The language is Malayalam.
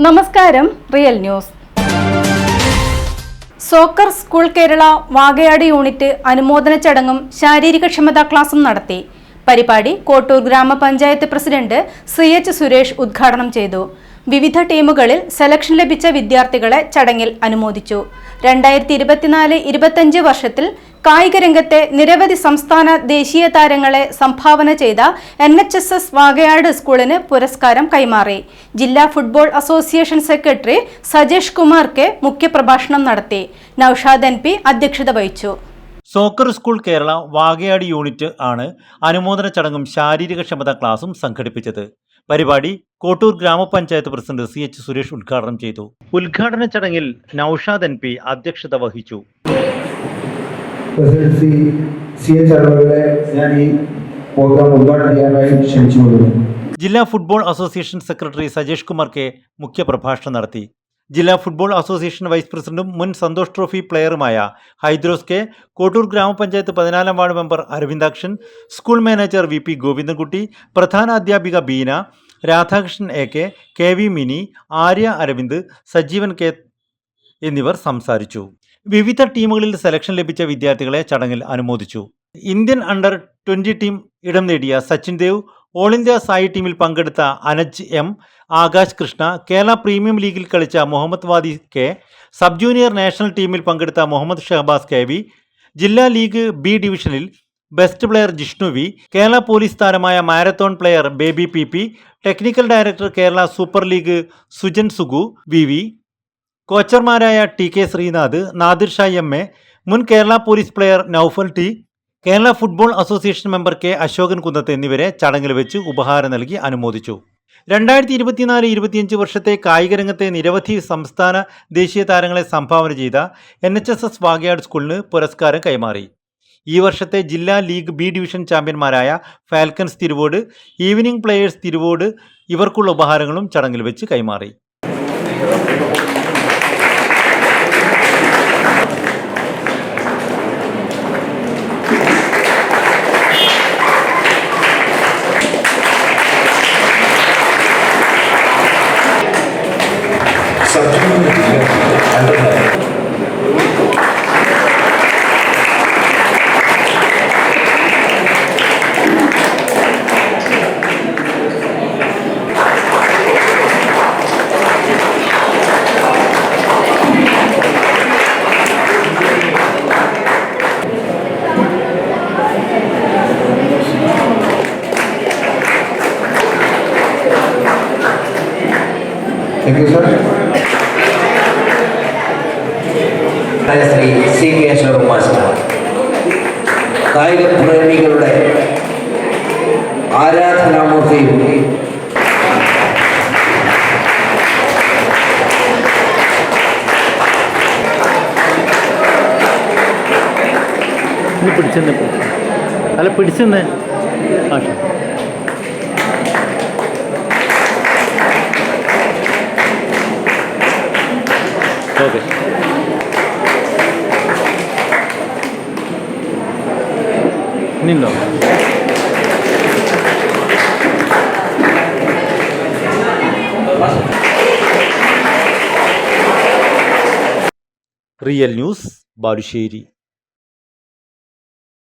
നമസ്കാരം real news. Soccer school Kerala Vakayad unit അനുമോദന ചടങ്ങും ശാരീരികക്ഷമതാ ക്ലാസും നടത്തി. പരിപാടി കോട്ടൂർ ഗ്രാമപഞ്ചായത്ത് പ്രസിഡന്റ് സി എച്ച് സുരേഷ് ഉദ്ഘാടനം ചെയ്തു. വിവിധ ടീമുകളിൽ സെലക്ഷൻ ലഭിച്ച വിദ്യാർത്ഥികളെ ചടങ്ങിൽ അനുമോദിച്ചു. രണ്ടായിരത്തി ഇരുപത്തിനാല് ഇരുപത്തഞ്ച് വർഷത്തിൽ കായിക രംഗത്തെ നിരവധി സംസ്ഥാന ദേശീയ താരങ്ങളെ സംഭാവന ചെയ്ത N H S S Vakayad സ്കൂളിന് പുരസ്കാരം കൈമാറി. ജില്ലാ football association secretary Sajesh Kumar K മുഖ്യപ്രഭാഷണം നടത്തി. നൌഷാദ് എൻ പി അധ്യക്ഷത വഹിച്ചു. Soccer school Kerala Vagayad unit ആണ് അനുമോദന ചടങ്ങും ശാരീരികക്ഷമതാ ക്ലാസും സംഘടിപ്പിച്ചത്. പരിപാടി കോട്ടൂർ ഗ്രാമപഞ്ചായത്ത് പ്രസിഡന്റ് സി എച്ച് സുരേഷ് ഉദ്ഘാടനം ചെയ്തു. ഉദ്ഘാടന ചടങ്ങിൽ നൌഷാദ് എൻ പി അധ്യക്ഷത വഹിച്ചു. പ്രസിഡന്റ് സി എച്ച് ഞാൻ ഈ പ്രോഗ്രാം ഉദ്ഘാടനം ചെയ്യാനായി ക്ഷണിച്ചുകൊള്ളുന്നു ജില്ലാ football association secretary Sajesh Kumar K മുഖ്യപ്രഭാഷണം നടത്തി. ജില്ലാ ഫുട്ബോൾ അസോസിയേഷൻ വൈസ് പ്രസിഡന്റും മുൻ സന്തോഷ് ട്രോഫി പ്ലെയറുമായ ഹൈദ്രോസ് കെ കോട്ടൂർ ഗ്രാമപഞ്ചായത്ത് പതിനാലാം ward member Aravindakshan school manager V P Govindankutty പ്രധാന അധ്യാപിക Beena Radhakrishnan A K K V Mini Arya Aravind Sajeevan K എന്നിവർ സംസാരിച്ചു. വിവിധ ടീമുകളിൽ സെലക്ഷൻ ലഭിച്ച വിദ്യാർത്ഥികളെ ചടങ്ങിൽ അനുമോദിച്ചു. ഇന്ത്യൻ അണ്ടർ ട്വന്റി ടീം ഇടം നേടിയ സച്ചിൻ ദേവ് ഓൾ ഇന്ത്യ സായി ടീമിൽ പങ്കെടുത്ത അനജ് എം ആകാശ് കൃഷ്ണ കേരള പ്രീമിയം ലീഗിൽ കളിച്ച Muhammad Vadi K sub junior national ടീമിൽ പങ്കെടുത്ത മുഹമ്മദ് ഷഹബാസ് കെ വി ജില്ലാ ലീഗ് ബി ഡിവിഷനിൽ best player Jishnu V Kerala police താരമായ marathon player Baby P technical director Kerala super league Sujan Sugu V കോച്ചർമാരായ T K Sreenath Nadir M A മുൻ Kerala police player Noufal T Kerala football association member K Ashokan Kunnath എന്നിവരെ ചടങ്ങിൽ വെച്ച് ഉപഹാരം നൽകി അനുമോദിച്ചു. രണ്ടായിരത്തി ഇരുപത്തിനാല് ഇരുപത്തിയഞ്ച് വർഷത്തെ കായികരംഗത്തെ നിരവധി സംസ്ഥാന ദേശീയ താരങ്ങളെ സംഭാവന ചെയ്ത N H S S Vagayad സ്കൂളിന് പുരസ്കാരം കൈമാറി. ഈ വർഷത്തെ ജില്ലാ ലീഗ് ബി ഡിവിഷൻ ചാമ്പ്യന്മാരായ falcons Thiruvode evening players Thiruvode ഇവർക്കുള്ള ഉപഹാരങ്ങളും ചടങ്ങിൽ വെച്ച് കൈമാറി. Thank you, sir. Shri C Keshava master കായിക പ്രേമികളുടെ ആരാധനാമൂർത്തിയും പിടിച്ചെന്ന് അല്ല പിടിച്ചെന്ന്. ആഷ ഓക്കെ നിന്നോ റിയൽ ന്യൂസ് ബാലുശ്ശേരി.